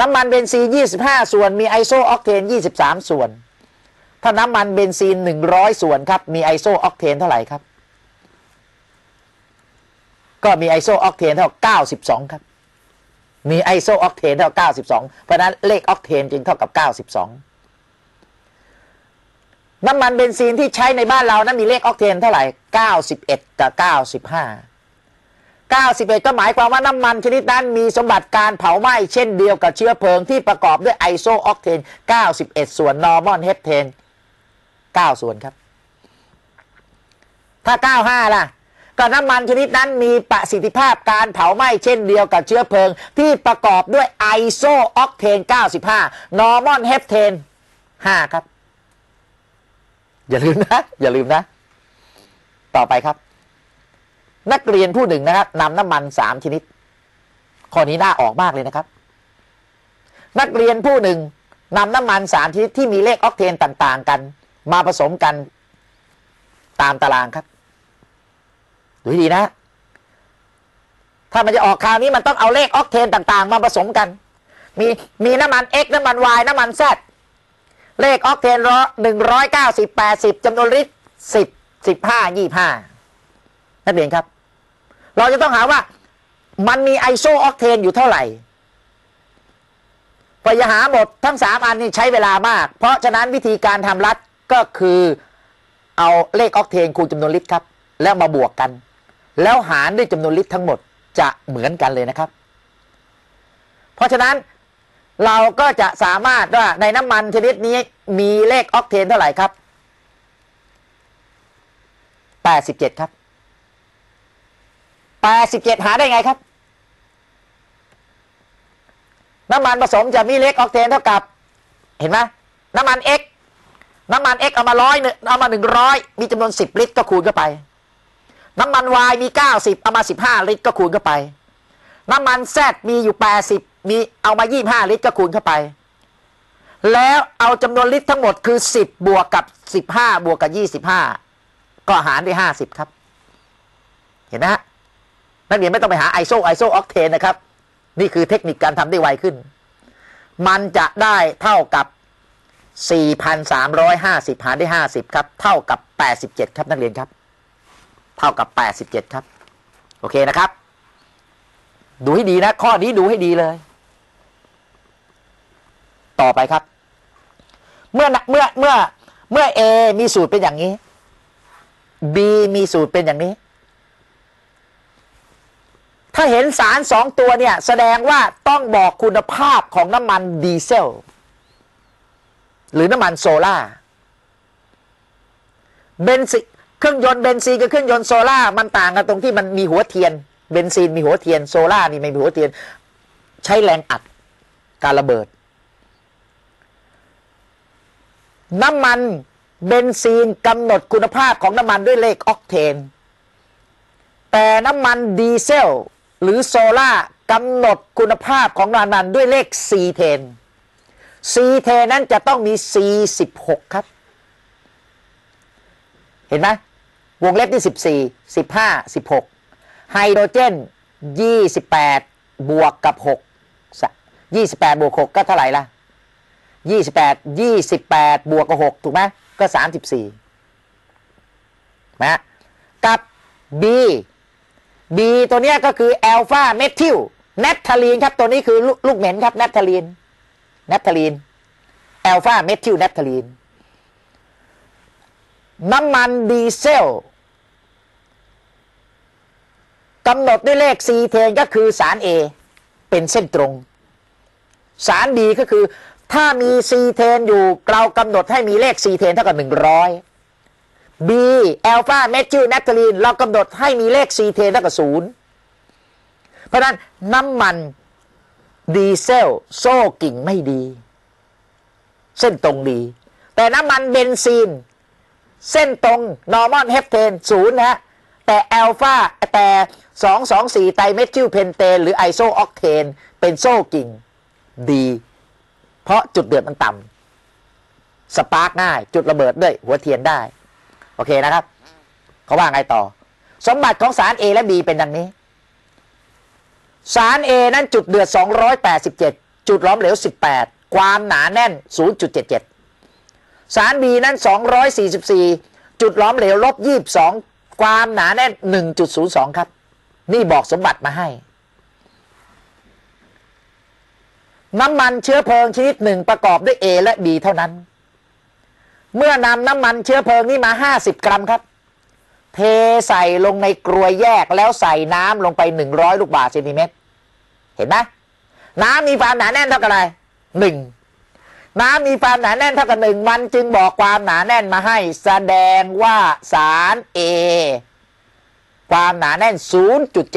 น้ำมันเบนซีน 25 ส่วน มีไอโซออกเทน 23 ส่วน ถ้าน้ำมันเบนซีน 100 ส่วนครับ มีไอโซออกเทนเท่าไหร่ครับ ก็มีไอโซออกเทนเท่า 92 ครับ มีไอโซออกเทนเท่า 92 เพราะนั้นเลขออกเทนจึงเท่ากับ 92 น้ำมันเบนซีนที่ใช้ในบ้านเรานั้นมีเลขออกเทนเท่าไหร่ 91 กับ 95 91 ก็หมายความว่าน้ำมันชนิดนั้นมีสมบัติการเผาไหม้เช่นเดียวกับเชื้อเพลิงที่ประกอบด้วยไอโซออกเทน 91 ส่วนนอร์มอนเฮปเทน 9 ส่วนครับ ถ้า 95 ล่ะ ก็น้ำมันชนิดนั้นมีประสิทธิภาพการเผาไหม้เช่นเดียวกับเชื้อเพลิง ที่ประกอบด้วยไอโซออกเทน 95 นอร์มอนเฮปเทน 5 ครับ อย่าลืมนะ อย่าลืมนะ ต่อไปครับ นักเรียนผู้หนึ่งนะครับนำน้ำมันสามชนิด ข้อนี้น่าออกมากเลยนะครับ นักเรียนผู้หนึ่งนำน้ำมันสามชนิดที่มีเลขออกเทนต่าง ๆ กัน มาผสมกันตามตารางครับดูให้ดีนะ ถ้ามันจะออกคราวนี้มันต้องเอาเลขออกเทนต่าง ๆ มาผสมกัน มีมีน้ำมัน X น้ำมัน Y น้ำมัน Z เลขออกเทนร้อหนึ่งร้อยเก้าสิบแปดสิบจำนวนลิตรสิบสิบห้ายี่ห้านักเรียนครับ เราจะต้องหาว่า มันมีไอโซออกเทนอยู่เท่าไหร่พยหาหมดทั้งสามอันนี้ใช้เวลามาก เพราะฉะนั้นวิธีการทำรัดก็คือเอาเลขออกเทนคูณจำนวนลิตรครับ แล้วมาบวกกัน แล้วหารด้วยจำนวนลิตรทั้งหมดจะเหมือนกันเลยนะครับ เพราะฉะนั้นเราก็จะสามารถว่าในน้ำมันชนิดนี้มีเลขออกเทนเท่าไหร่ครับ 87 ครับ 87หาได้ไงครับ น้ำมันผสมจะมีเลขออกเทนเท่ากับ เห็นไหมน้ำมัน X น้ำมัน X เอามาร้อยเอามา100มีจำนวน10ลิตรก็คูณเข้าไป น้ำมัน Y มี90เอามา15ลิตรก็คูณเข้าไป น้ำมัน Z มีอยู่80มีเอามา25ลิตรก็คูณเข้าไป แล้วเอาจำนวนลิตรทั้งหมดคือ10บบวกกับ15บห้าบวกกับ25ก็หารด้วย50ครับ เห็นไหมฮะ นักเรียนไม่ต้องไปหาไอโซไอโซออกเทนนะครับ นี่คือเทคนิคการทำได้ไวขึ้น มันจะได้เท่ากับ 4,350 หารด้วย50 ครับ เท่ากับ 87 ครับนักเรียนครับ เท่ากับ 87 ครับ โอเคนะครับ ดูให้ดีนะ ข้อนี้ดูให้ดีเลย ต่อไปครับ เมื่อเมื่อเมื่อเมื่อ A มีสูตรเป็นอย่างนี้ B มีสูตรเป็นอย่างนี้ ถ้าเห็นสารสองตัวเนี่ย แสดงว่าต้องบอกคุณภาพของน้ำมันดีเซล หรือน้ำมันโซล่าเบนซิเครื่องยนต์เบนซีนกับเครื่องยนต์โซล่ามันต่างกันตรงที่มันมีหัวเทียน เบนซีนมีหัวเทียนโซล่านี่ไม่มีหัวเทียน ใช้แรงอัดการระเบิด น้ำมันเบนซีนกำหนดคุณภาพของน้ำมันด้วยเลขออกเทน แต่น้ำมันดีเซล หรือโซล่ากำหนดคุณภาพของน้ำมันด้วยเลขซีเทนซีเทนนั้นจะต้องมี C16 ครับ เห็นไหมวงเล็บที่ 14 15 16 ไฮโดรเจน 28 บวกกับ 6 28 บวก 6 ก็เท่าไหร่ล่ะ28 28 บวกกับ 6 ถูกไหมก็ 34นะกับ B B ตัวเนี้ยก็คือแอลฟาเมทิลเนปทาลีนครับ ตัวนี้คือลูลูกเหม็นครับเนปทาลีนเนปทาลีนแอลฟาเมทิลเนปทาลีน น้ำมันดีเซลกำหนดด้วยเลข C เทนก็คือสาร A เป็นเส้นตรง สาร B ก็คือ ถ้ามี C เทนอยู่เรากำหนดให้มีเลข C เทนเท่ากับ100 B แอลฟาเมทิลเนปทาลีนเรากำหนดให้มีเลข C เทนเท่ากับศูนย์เพราะนั้นน้ำมันดีเซล โซ่กิ่งไม่ดี เส้นตรงดี แต่น้ำมันเบนซีน เส้นตรงนอร์มอนเฮปเทนศูนย์นะฮะแต่แอลฟาแต่ 224 ไตรเมทิลเพนเทนหรือไอโซออกเทนเป็นโซ่กิ่งดี เพราะจุดเดือดมันต่ำสปาร์กง่าย จุดระเบิดด้วย หัวเทียนได้ โอเคนะครับ เขาว่าไงต่อ สมบัติของสาร A และ B เป็นดังนี้ สาร A นั้นจุดเดือด 287 จุดล้อมเหลว 18 ความหนาแน่น 0.77 สาร B นั้น 244 จุดล้อมเหลวลบ 22 ความหนาแน่น 1.02 ครับ นี่บอกสมบัติมาให้ น้ำมันเชื้อเพลิงชนิดหนึ่งประกอบด้วย A และ B เท่านั้น เมื่อนำน้ำมันเชื้อเพลิงนี้มา 50 กรัมครับ เทใส่ลงในกรวยแยกแล้วใส่น้ำลงไป 100 ลูกบาศก์เซนติเมตร เห็นไหมน้ำมีความหนาแน่นเท่ากับอะไรหนึ่งน้ำมีความหนาแน่นเท่ากับหนึ่งมันจึงบอกความหนาแน่นมาให้ แสดงว่าสาร A ความหนาแน่น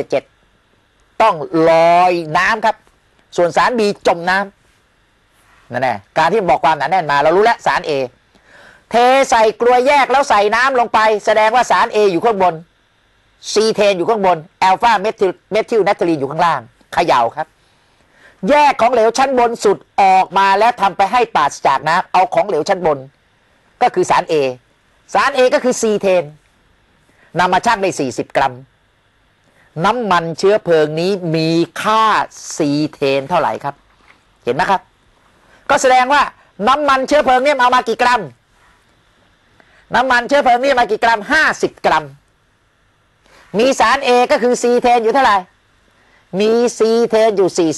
0.77 ต้องลอยน้ำครับ ส่วนสาร B จมน้ำนั่นแหละการที่บอกความหนาแน่นมาเรารู้แล้วสาร A เทใส่กลวยแยกแล้วใส่น้ำลงไป แสดงว่าสาร A อยู่ข้างบนซีเทนอยู่ข้างบนแอลฟาเมทิลเมทิลนัตรีอยู่ข้างล่างเขย่าครับ แยกของเหลวชั้นบนสุดออกมาแล้วทำไปให้ปราศจากน้ำเอาของเหลวชั้นบน ก็คือสาร A สาร A ก็คือซีเทนนำมาชั่งได้40 กรัม น้ำมันเชื้อเพลิงนี้มีค่าซีเทนเท่าไหร่ครับ เห็นไหมครับ ก็แสดงว่าน้ำมันเชื้อเพลิงเนี่ยเอามากี่กรัม น้ำมันเชื้อเพลิงนี่มากี่กรัม50กรัม มีสาร A ก็คือซีเทนอยู่เท่าไหร่ มีซีเทนอยู่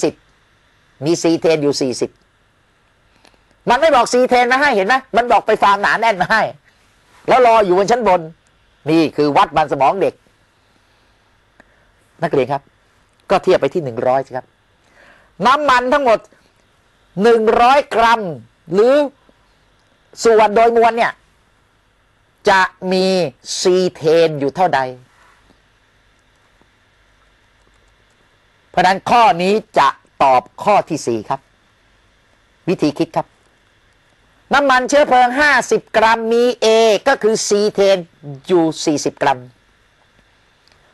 40มีซีเทนอยู่40มันไม่บอกซีเทนมาให้เห็นไหมมันบอกไปฟาร์มหนาแน่นมาให้ แล้วรออยู่บนชั้นบน นี่คือวัดมันสมองเด็ก นักเรียนครับ ก็เทียบไปที่หนึ่งร้อยครับ น้ำมันทั้งหมดหนึ่งร้อยกรัม หรือส่วนโดยมวลเนี่ย จะมีซีเทนอยู่เท่าใด เพราะนั้นข้อนี้จะตอบข้อที่สี่ครับ วิธีคิดครับ น้ำมันเชื้อเพลิง 50 กรัมมี A ก็คือซีเทนอยู่ 40 กรัม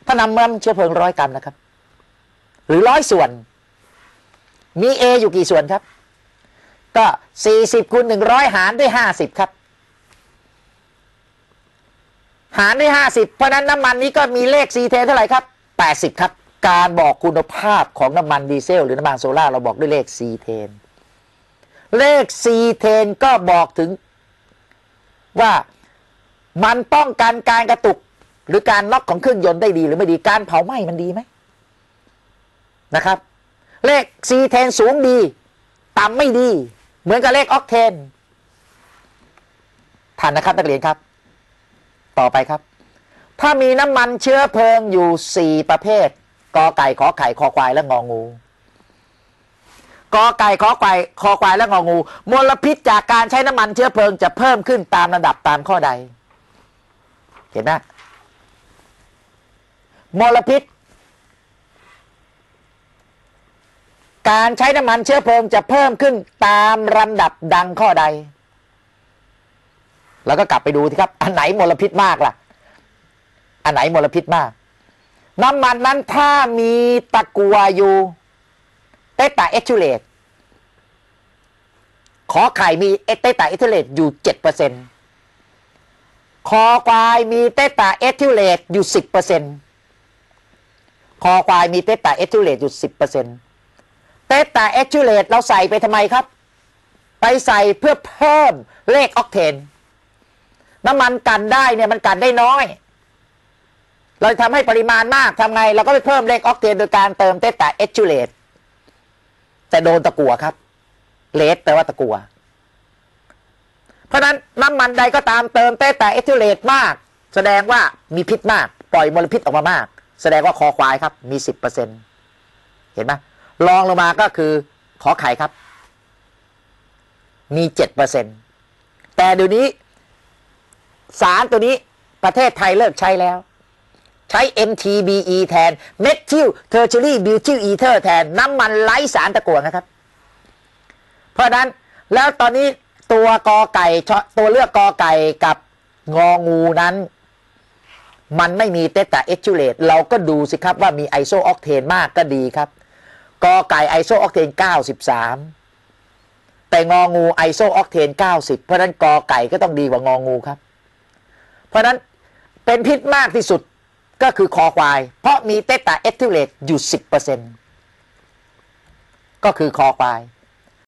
ถ้านำมันเชื้อเพลิงร้อยกรัมนะครับ หรือร้อยส่วน มี A อยู่กี่ส่วนครับ ก็ 40คูณ100 หารด้วย 50 ครับ หารด้วย 50 เพราะนั้นน้ำมันนี้ก็มีเลขซีเทนเท่าไหร่ครับ 80 ครับ การบอกคุณภาพของน้ำมันดีเซล หรือน้ำมันโซล่าเราบอกด้วยเลขซีเทน เลขซีเทนก็บอกถึงว่ามันป้องกันการกระตุก หรือการน็อกของเครื่องยนต์ได้ดีหรือไม่ดีการเผาไหม้มันดีไหมนะครับ เลขซีเทนสูงดี ต่ำไม่ดี เหมือนกับเลขออกเทนทันนะครับนักเรียนครับ ต่อไปครับ ถ้ามีน้ำมันเชื้อเพลิงอยู่สี่ประเภทกอไก่ขอไข่คอควายและงองูกอไก่ขอควายคอควายและงองู มลพิษจากการใช้น้ำมันเชื้อเพลิงจะเพิ่มขึ้นตามระดับตามข้อใด เห็นไหมมลพิษ การใช้น้ำมันเชื้อเพลิงจะเพิ่มขึ้นตามลำดับดังข้อใด แล้วก็กลับไปดูที่ครับ อันไหนมลพิษมากล่ะ อันไหนมลพิษมาก น้ำมันนั้นถ้ามีตะกัวอยู่เตตาเอทิเลตขอไข่มีเตตาเอทิเลตอยู่เจ็ดเปอร์เซ็นต์คอควายมีเตตาเอทิเลตอยู่สิบเปอร์เซ็นต์คอควายมีเตตาเอทิเลตอยู่สิบเปอร์เซ็นต์เตตาเอทิเลตเราใส่ไปทำไมครับ ไปใส่เพื่อเพิ่มเลขออกเทน น้ำมันกันได้เนี่ยมันกันได้น้อย เราทำให้ปริมาณมากทำไง เราก็ไปเพิ่มเลขออกเทนโดยการเติมเตตาเอทิเลตแต่โดนตะกัวครับเลสแปลว่าตะกัว เพราะนั้นน้ำมันใดก็ตามเติมเต้แต่เอทิเลตมาก แสดงว่ามีพิษมาก ปล่อยมลพิษออกมามาก แสดงว่าคอควายครับ มีสิบเปอร์เซ็นเห็นไหมลองลงมาก็คือขอไข่ครับ มีเจ็ดเปอร์เซ็นแต่เดี๋ยวนี้ สารตัวนี้ประเทศไทยเลิกใช้แล้ว ใช้ MTBE แทน Methyl Tertiary Butyl Ether แทน น้ำมันไร้สารตะกั่วนะครับ เพราะนั้นแล้วตอนนี้ตัวกอไก่ตัวเลือกกอไก่กับงองูนั้น มันไม่มีเตตาเอทิเลตเราก็ดูสิครับว่ามีไอโซออกเทนมากก็ดีครับกอไก่ไอโซออกเทน 93 แต่งองูไอโซออกเทน 90 เพราะนั้นกอไก่ก็ต้องดีกว่างองูครับ เพราะนั้นเป็นพิษมากที่สุดก็คือคอควาย เพราะมีเตต้าเอทิเลตอยู่ 10%ก็คือคอควาย